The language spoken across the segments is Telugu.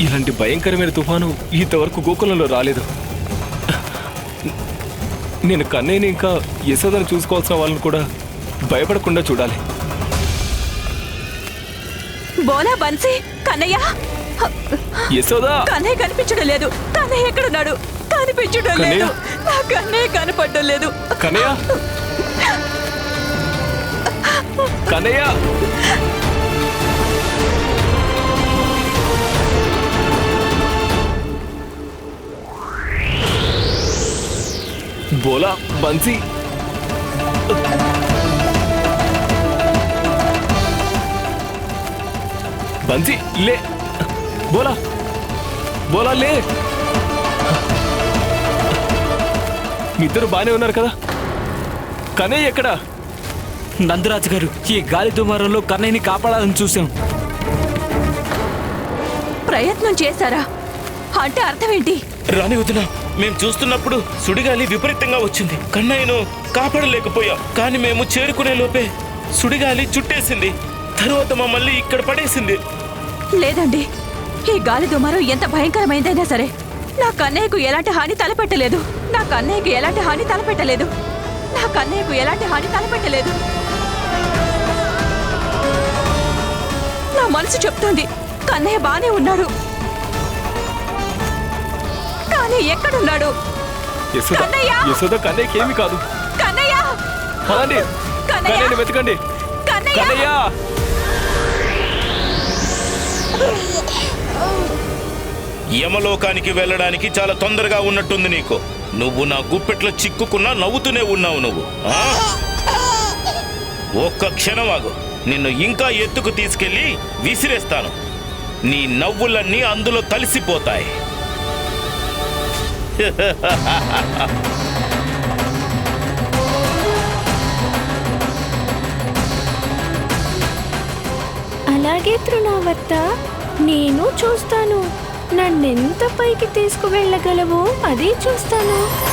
ఇలాంటి భయంకరమైన తుఫాను ఇంతవరకు గోకులంలో రాలేదు. నేను కన్నయ్యని ఇంకా యశోదను చూసుకోవాల్సిన వాళ్ళని కూడా భయపడకుండా చూడాలి. బోలా బన్సీ కన్నయ్య. యశోదా! కన్నయ్య కనిపించడం లేదు. కన్నయ్య ఎక్కడున్నాడు? కనిపించడం? లేదు. నా కన్నయ్య కనపడడం లేదు. కన్నయ్య? కన్నయ్య? బోలా బన్సీ బన్సీ లే. బోలా బోలా లే. ఇద్దరు బాగానే ఉన్నారు కదా? కన్నయ్య ఎక్కడా? నందరాజు గారు ఈ గాలి దుమారంలో కన్నయ్యని కాపాడాలని చూసాం ప్రయత్నం చేశారా? అంటే అర్థం ఏంటి రాని వదిన మేము చూస్తున్నప్పుడు సుడిగాలి విపరీతంగా వచ్చింది. కన్నయ్యను కాపాడలేకపోయాం. కానీ మేము చేరుకునే లోపే సుడిగాలి చుట్టేసింది. తరువాత మమ్మల్ని ఇక్కడ పడేసింది. లేదండి. ఈ గాలి దుమారం ఎంత భయంకరమైందైనా సరే నా కన్నయ్యకు ఎలాంటి హాని తలపెట్టలేదు. నా కన్నయ్యకు ఎలాంటి హాని తలపెట్టలేదు. నా కన్నయ్యకు ఎలాంటి హాని తలపెట్టలేదు. నా మనసు చెప్తోంది. కన్నయ్య బానే ఉన్నాడు. కానీ ఎక్కడున్నాడు? యశోద కన్నయ్య! యశోద కన్నయ్యకి ఏమి కాదు. కన్నయ్య! పదండి కన్నయ్య! కన్నయ్యని వెతకండి. కన్నయ్య! కన్నయ్య! యమలోకానికి వెళ్ళడానికి చాలా తొందరగా ఉన్నట్టుంది నీకు. నువ్వు నా గుప్పెట్లో చిక్కుకున్నా నవ్వుతూనే ఉన్నావు నువ్వు. ఆ? ఒక్క క్షణం ఆగు. నిన్ను ఇంకా ఎత్తుకు తీసుకెళ్ళి విసిరేస్తాను. నీ నవ్వులన్నీ అందులో తలిసిపోతాయి. అలాగే తృణావర్త నేను చూస్తాను. నన్నెంత పైకి తీసుకువెళ్ళగలవో అదే చూస్తాను.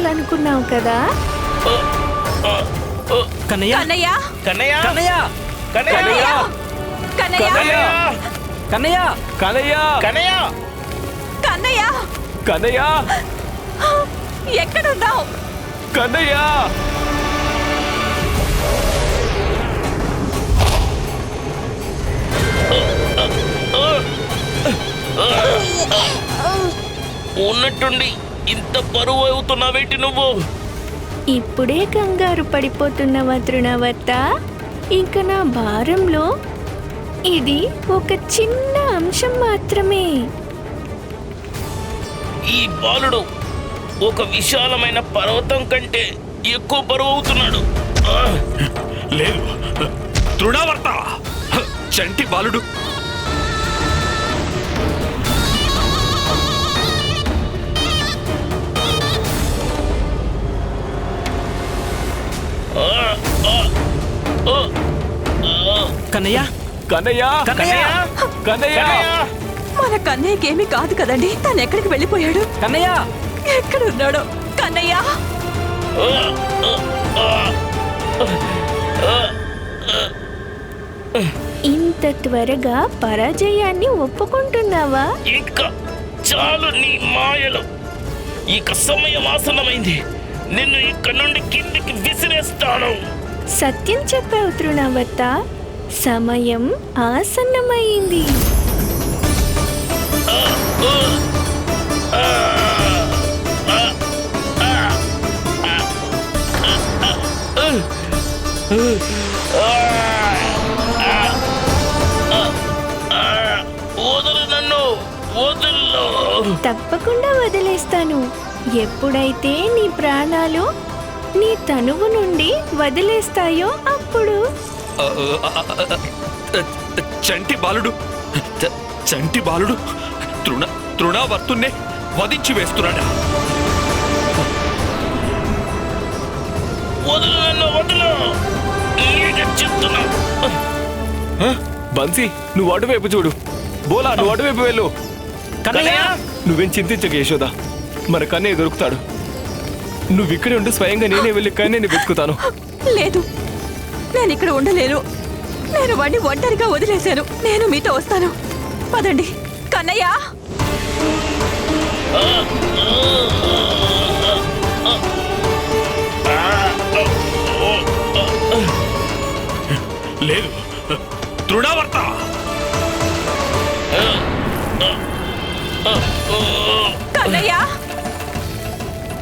తీసుకెళ్ళాలనుకున్నావు కదా కన్నయ్య కన్నయ్య కన్నయ్య కన్నయ్య కన్నయ్య కన్నయ్య కన్నయ్య కన్నయ్య కన్నయ్య కన్నయ్య కన్నయ్య కన్నయ్య ఎక్కడున్నావు కన్నయ్య ఉన్నట్టుండి ఇంత బరువు అవుతున్నావేంటి నువ్వు? ఇప్పుడే కంగారు పడిపోతున్నవా తృణావర్త? ఇంక నా భారంలో ఇది ఒక చిన్న అంశం మాత్రమే. ఈ బాలుడు ఒక విశాలమైన పర్వతం కంటే ఎక్కువ బరువు అవుతున్నాడు! లేదు. తృణావర్త! చంటి బాలుడు. కన్నయ్య? కన్నయ్య? కన్నయ్య? కన్నయ్య? మన కన్నయ్యకేమీ కాదు కదండి. తను ఎక్కడికి వెళ్ళిపోయాడు? కన్నయ్య? ఎక్కడున్నాడో? కన్నయ్య? ఇంత త్వరగా పరాజయాన్ని ఒప్పుకుంటున్నావా? ఇంకా చాలు నీ మాయలు. ఇక సమయం ఆసన్నమైంది. నిన్ను ఇక్కడ నుండి కిందికి విసిరేస్తాను సత్యం చెప్పావు తృణావర్త సమయం ఆసన్నమైంది తప్పకుండా ఎప్పుడైతే నీ ప్రాణాలు నీ తనువు నుండి వదిలేస్తాయో అప్పుడు. చంటి బాలుడు చంటి బాలుడు తృణ తృణావర్తున్నే వధించి వేస్తున్నాడా? బన్సీ నువ్వు అటువైపు చూడు. బోలా నువ్వు అటువైపు వెళ్ళు. కన్నయ్య! నువ్వేం చింతించక యశోద. మన కన్నయ్య దొరుకుతాడు. నువ్వు ఇక్కడే ఉండి స్వయంగా నేనే వెళ్ళి కన్నయ్యని వెతుకుతాను. లేదు. నేను ఇక్కడ ఉండలేను. నేను వాడిని ఒంటరిగా వదిలేశాను. నేను మీతో వస్తాను. పదండి. కన్నయ్య! లేదు. తృణావర్త! కన్నయ్య!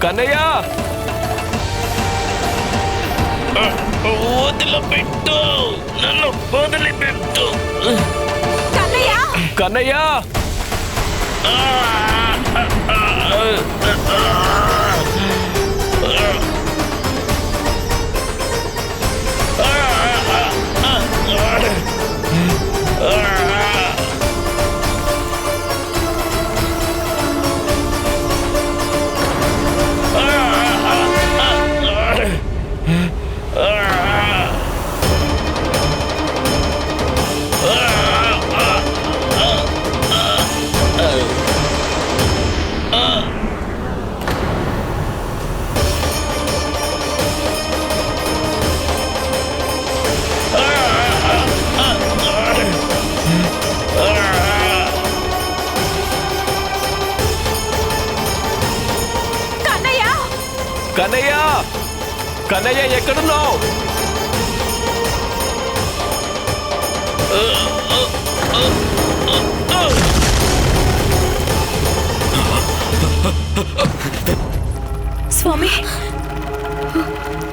కన్నయ్య! వదిలిపెట్టు నన్ను వదిలిపెట్టు కన్నయ్య! కన్నయ్య! కన్నయ్య ఎక్కడున్నావు? స్వామి!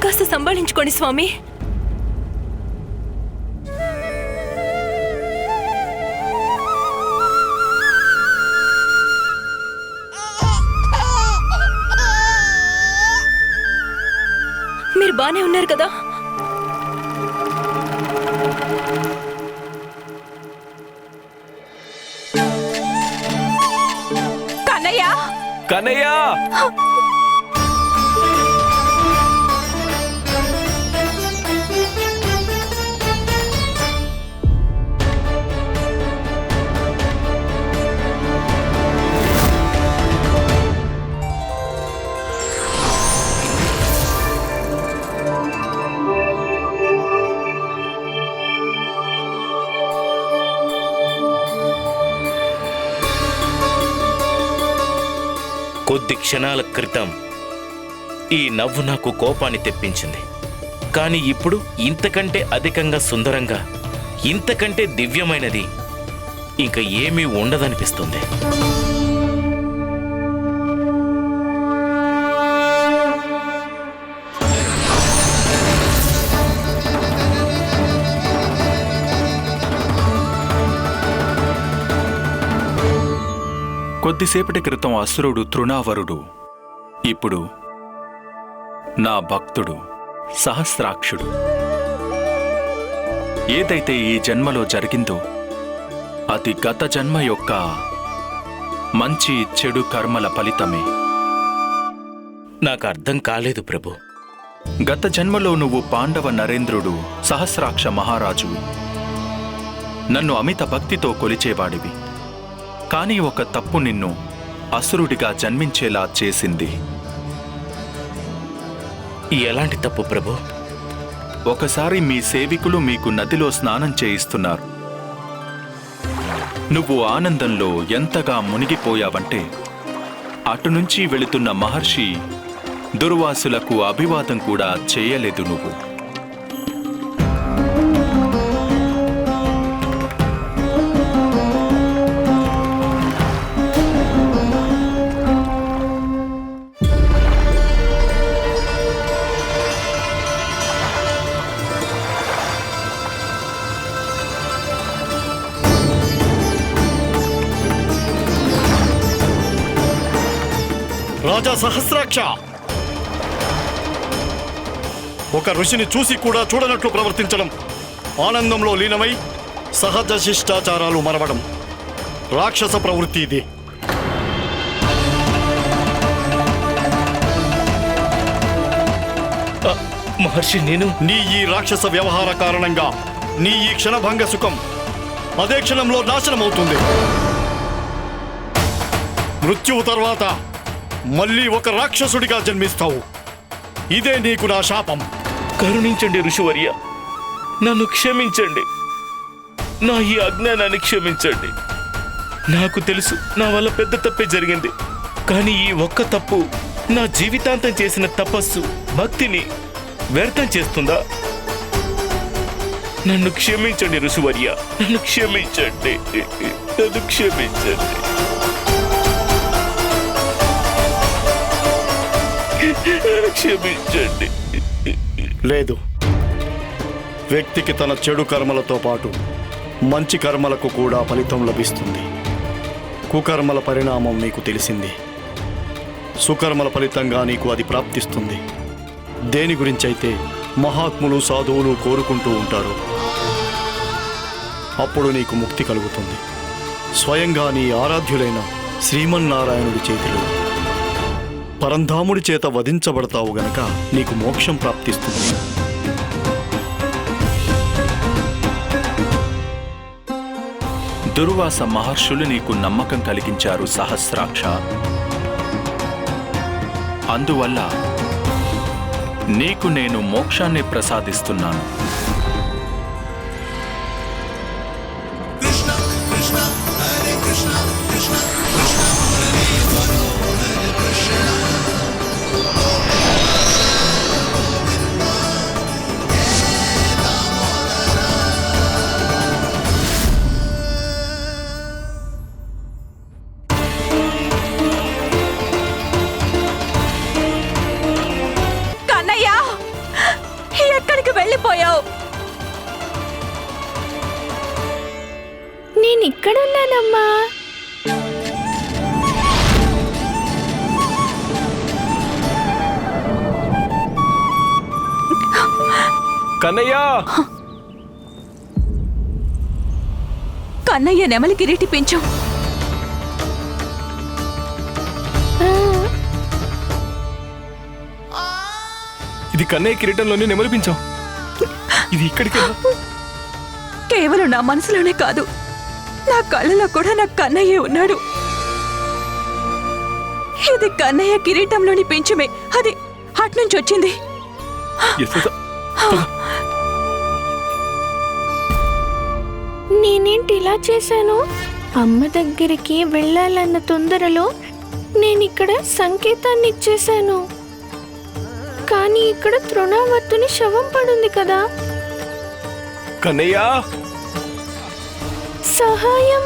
కాస్త సంభాళించుకోండి స్వామి. బానే ఉన్నారు కదా? కన్నయ్య? కన్నయ్య! కొద్ది క్షణాల క్రితం ఈ నవ్వు నాకు కోపాన్ని తెప్పించింది. కానీ ఇప్పుడు ఇంతకంటే అధికంగా సుందరంగా ఇంతకంటే దివ్యమైనది ఇంకా ఏమీ ఉండదనిపిస్తుంది. కొద్దిసేపటి క్రితం అసురుడు తృణావరుడు. ఇప్పుడు నా భక్తుడు సహస్రాక్షుడు. ఏదైతే ఈ జన్మలో జరిగిందో అది గత జన్మ యొక్క మంచి చెడు కర్మల ఫలితమే. నాకు అర్థం కాలేదు ప్రభు. గత జన్మలో నువ్వు పాండవ నరేంద్రుడు సహస్రాక్ష మహారాజు నన్ను అమిత భక్తితో కొలిచేవాడివి. కాని ఒక తప్పు నిన్ను అసురుడిగా జన్మించేలా చేసింది. ఎలాంటి తప్పు ప్రభు? ఒకసారి మీ సేవికులు మీకు నదిలో స్నానం చేయిస్తున్నారు. నువ్వు ఆనందంలో ఎంతగా మునిగిపోయావంటే అటు నుంచి వెళుతున్న మహర్షి దుర్వాసులకు అభివాదం కూడా చేయలేదు నువ్వు. రాజా సహస్రాక్ష ఒక ఋషిని చూసి కూడా చూడనట్లు ప్రవర్తించడం ఆనందంలో లీనమై సహజ శిష్టాచారాలు మరవడం రాక్షస ప్రవృత్తి ఇది. మహర్షి నేను నీ ఈ రాక్షస వ్యవహార కారణంగా నీ ఈ క్షణభంగ సుఖం అదే క్షణంలో నాశనమవుతుంది. మృత్యువు తర్వాత మళ్ళీ ఒక రాక్షసుడిగా జన్మిస్తావు. ఇదే నీకు నా శాపం. కరుణించండి ఋషివర్య. నన్ను క్షమించండి. నా ఈ అజ్ఞానాన్ని క్షమించండి. నాకు తెలుసు నా వల్ల పెద్ద తప్పే జరిగింది. కానీ ఈ ఒక్క తప్పు నా జీవితాంతం చేసిన తపస్సు భక్తిని వ్యర్థం చేస్తుందా? నన్ను క్షమించండి ఋషివర్య. నన్ను క్షమించండి. నన్ను క్షమించండి. క్షమించండి. లేదు. వ్యక్తికి తన చెడు కర్మలతో పాటు మంచి కర్మలకు కూడా ఫలితం లభిస్తుంది. కుకర్మల పరిణామం నీకు తెలిసింది. సుకర్మల ఫలితంగా నీకు అది ప్రాప్తిస్తుంది. దేని గురించైతే మహాత్ములు సాధువులు కోరుకుంటూ ఉంటారు అప్పుడు నీకు ముక్తి కలుగుతుంది. స్వయంగా నీ ఆరాధ్యులైన శ్రీమన్నారాయణుడి చేతిలో పరంధాముడి చేత వధించబడతావు గనక నీకు మోక్షం ప్రాప్తిస్తుంది. దుర్వాస మహర్షులు నీకు నమ్మకం కలిగించారు సహస్రాక్ష. అందువల్ల నీకు నేను మోక్షాన్ని ప్రసాదిస్తున్నాను. నెమలి కిరీటి పెంచు. ఇది కన్నయ్య కిరీటంలోనే నెమలిపించాం ఇది ఇక్కడికి కేవలం నా మనసులోనే కాదు నా కళ్ళలో కూడా నా కన్నయ్య ఉన్నాడు. ఇది కన్నయ్య కిరీటంలోని పెంచుమే అది అట్నుంచి వచ్చింది. నేనేంటి ఇలా చేశాను? అమ్మ దగ్గరికి వెళ్ళాలన్న తొందరలో నేను ఇక్కడ సంకేతాన్ని ఇచ్చేశాను కానీ ఇక్కడ తృణావర్తుని శవం పడుంది కదా. కన్నయ్య! సహాయం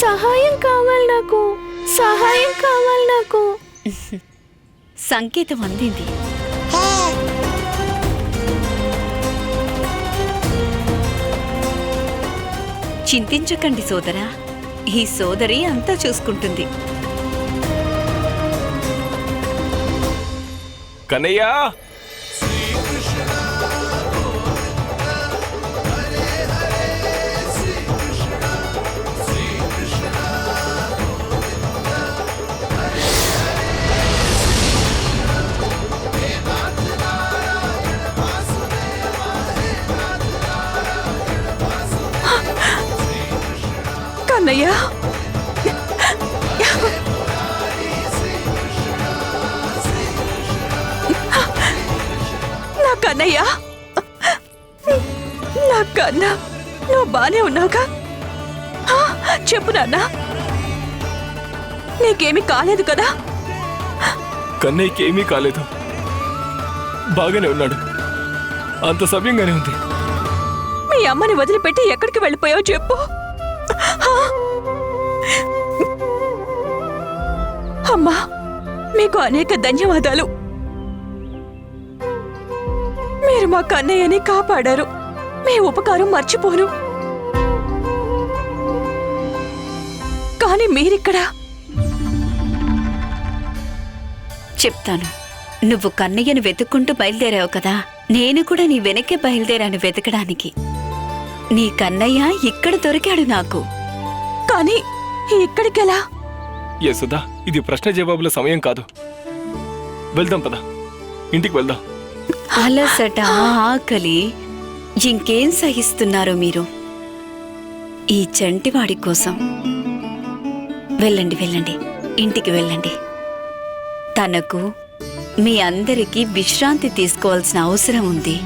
సహాయం కావాలి నాకు. సహాయం కావాలి నాకు. సంకేతం అందింది. చింతించకండి సోదరా. ఈ సోదరి అంతా చూసుకుంటుంది. కనయ్యా కన్నయ్య నా కన్నయ్య. నా కన్న. నువ్వు బానే ఉన్నావుగా? చెప్పు నాన్న. నీకేమీ కాలేదు కదా? కన్నయ్యకి ఏమీ కాలేదు. బాగానే ఉన్నాడు. అంత సవ్యంగానే ఉంది. మీ అమ్మని వదిలిపెట్టి ఎక్కడికి వెళ్ళిపోయావు చెప్పు? అమ్మా మీకు అనేక ధన్యవాదాలు. మీరు మా కన్నయ్యని కాపాడారు. మీ ఉపకారం మర్చిపోను. కానీ మీరిక్కడ చెప్తాను. నువ్వు కన్నయ్యను వెతుక్కుంటూ బయలుదేరావు కదా? నేను కూడా నీ వెనక్కే బయలుదేరాను వెతకడానికి. నీ కన్నయ్య ఇక్కడ దొరికాడు నాకు. కానీ ఇక్కడికెలా? యశోదా ఇది ప్రశ్న జవాబుల సమయం కాదు. వెళ్దాం పద. ఇంటికి వెళ్దాం. అలసట ఆకలి ఇంకేం సహిస్తున్నారు మీరు? ఈ చంటివాడి కోసం. వెళ్ళండి వెళ్ళండి. ఇంటికి వెళ్ళండి. తనకు మీ అందరికీ విశ్రాంతి తీసుకోవాల్సిన అవసరం ఉంది.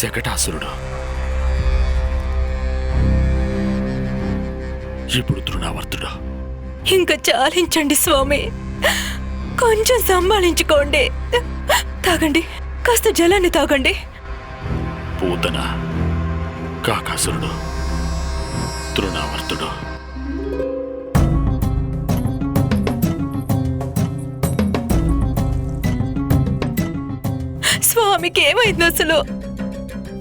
శకటాసురుడు ఇప్పుడు తృణావర్తుడు. ఇంకా చాలించండి స్వామి. కొంచెం సంభాళించుకోండి. తాగండి. కాస్త జలాన్ని తాగండి. పూతన కాకాసురుడు తృణావర్తుడు. స్వామికి ఏమైంది అసలు?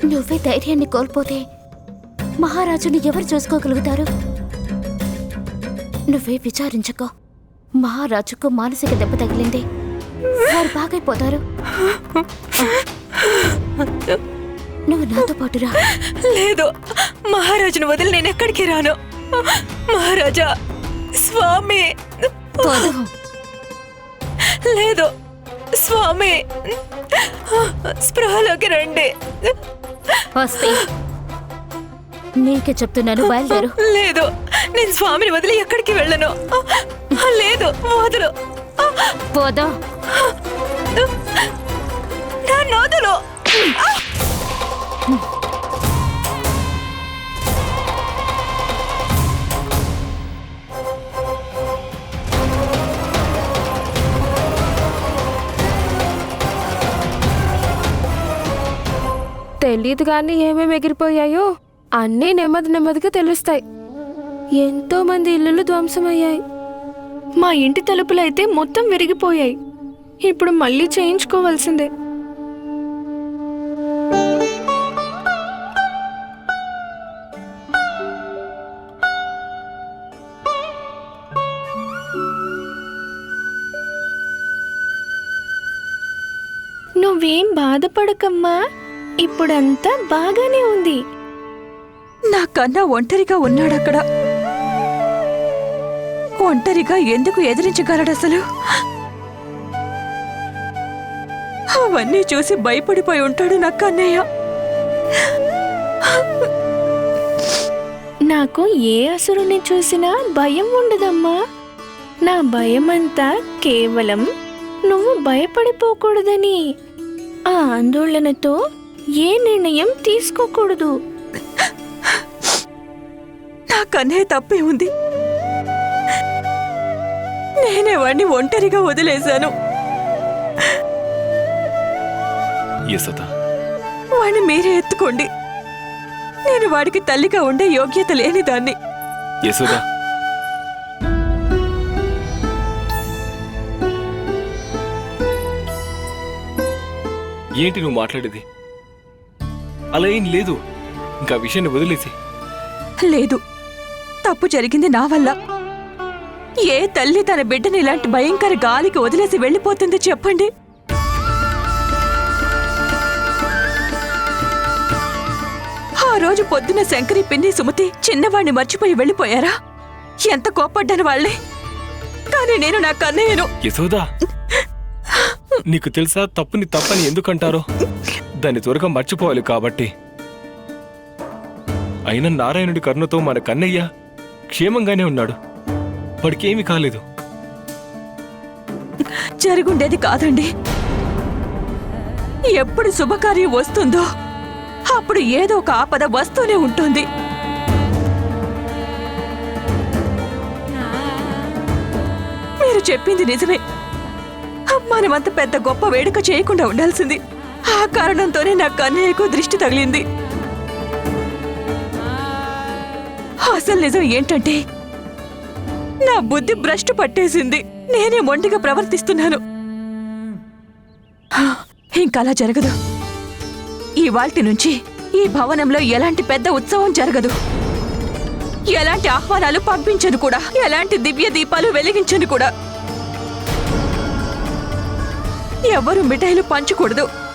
నువ్వే ధైర్యాన్ని కోల్పోతే మహారాజుని ఎవరు చూసుకోగలుగుతారు? నువ్వే విచారించుకో. మహారాజుకు మానసిక దెబ్బ తగిలింది. వారు బాగైపోతారు. నువ్వు నాతో పాటు రా. లేదు. మహారాజును వదిలి నేను ఎక్కడికి రాను? మహారాజా స్వామి. పోదు. లేదు. స్వామి స్పృహలోకి రండి. వస్తే. నీకే చెప్తున్నాను బయలుదేరు. లేదు నేను స్వామిని వదిలి ఎక్కడికి వెళ్ళను. లేదు వదులు. పోదా నన్ను వదులు. తెలీదు కానీ ఏమేమి ఎగిరిపోయాయో అన్నీ నెమ్మది నెమ్మదిగా తెలుస్తాయి. ఎంతో మంది ఇల్లులు ధ్వంసమయ్యాయి. మా ఇంటి తలుపులైతే మొత్తం విరిగిపోయాయి. ఇప్పుడు మళ్ళీ చేయించుకోవాల్సిందే. నువ్వేం బాధపడకమ్మా. ఇప్పుడంతా బాగానే ఉంది. నా కన్నా ఒంటరిగా ఉన్నాడక్కడ. ఒంటరిగా ఎందుకు ఎదిరించగలడు అసలు? అవన్నీ చూసి భయపడిపోయి ఉంటాడు నా కన్నయ్య. నాకు ఏ అసురుని చూసినా భయం ఉండదమ్మా. నా భయమంతా కేవలం నువ్వు భయపడిపోకూడదని. ఆ ఆందోళనతో ఏ నిర్ణయం తీసుకోకూడదు. నా కన్నయ్య తప్పే ఉంది. నేనే వాడిని ఒంటరిగా వదిలేశాను. వాడిని మీరే ఎత్తుకోండి. నేను వాడికి తల్లిగా ఉండే యోగ్యత లేని దాన్ని. యశోదా ఏంటి నువ్వు మాట్లాడేది? అలా ఏం లేదు. ఇంకా విషయాన్ని వదిలేసి లేదు. తప్పు జరిగింది నా వల్ల. ఏ తల్లి తన బిడ్డని ఇలాంటి భయంకర గాలికి వదిలేసి వెళ్ళిపోతుంది చెప్పండి? ఆ రోజు పొద్దున శంకరి పిన్ని సుమతి చిన్నవాణ్ణి మర్చిపోయి వెళ్ళిపోయారా? ఎంత కోప్పడ్డాను వాళ్ళే కానీ నేను నా కన్నయ్యను. యశోదా నీకు తెలుసా తప్పుని తప్పని ఎందుకంటారో? దాన్ని త్వరగా మర్చిపోవాలి కాబట్టి. అయినా నారాయణుడి కరుణతో మన కన్నయ్య క్షేమంగానే ఉన్నాడు. వాడికేమీ కాలేదు. జరుగుండేది కాదండి. ఎప్పుడు శుభకార్యం వస్తుందో అప్పుడు ఏదో ఒక ఆపద వస్తూనే ఉంటుంది. మీరు చెప్పింది నిజమే. మనమంత పెద్ద గొప్ప వేడుక చేయకుండా ఉండాల్సింది. ఆ కారణంతోనే నా కన్నయ్యకు దృష్టి తగిలింది. అసలు నిజం ఏంటంటే నా బుద్ధి భ్రష్టు పట్టేసింది. నేనే మొండిగా ప్రవర్తిస్తున్నాను. ఇంకలా జరగదు. ఇవాల్టి నుంచి ఈ భవనంలో ఎలాంటి పెద్ద ఉత్సవం జరగదు. ఎలాంటి ఆహ్వానాలు పంపించను కూడా. ఎలాంటి దివ్య దీపాలు వెలిగించను కూడా. ఎవరు మిఠాయిలు పంచకూడదు.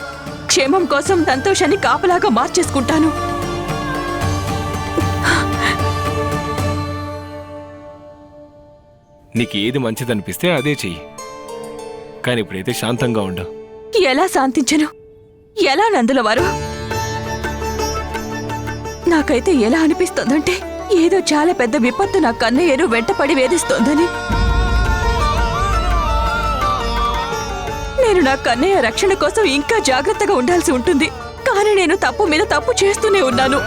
క్షేమం కోసం సంతోషాన్ని కాపలాగా మార్చేసుకుంటాను. నీకు ఏది మంచిదనిపిస్తే అదే చెయ్యి. కానీ ఇప్పుడైతే శాంతంగా ఉండు. ఎలా శాంతించను? ఎలా నందుల వారు? నాకైతే ఎలా అనిపిస్తోందంటే ఏదో చాలా పెద్ద విపత్తు నా కన్నయ్యను వెంటపడి వేధిస్తోందని. నేను నా కన్నయ్య రక్షణ కోసం ఇంకా జాగ్రత్తగా ఉండాల్సి ఉంటుంది. కానీ నేను తప్పు మీద తప్పు చేస్తూనే ఉన్నాను.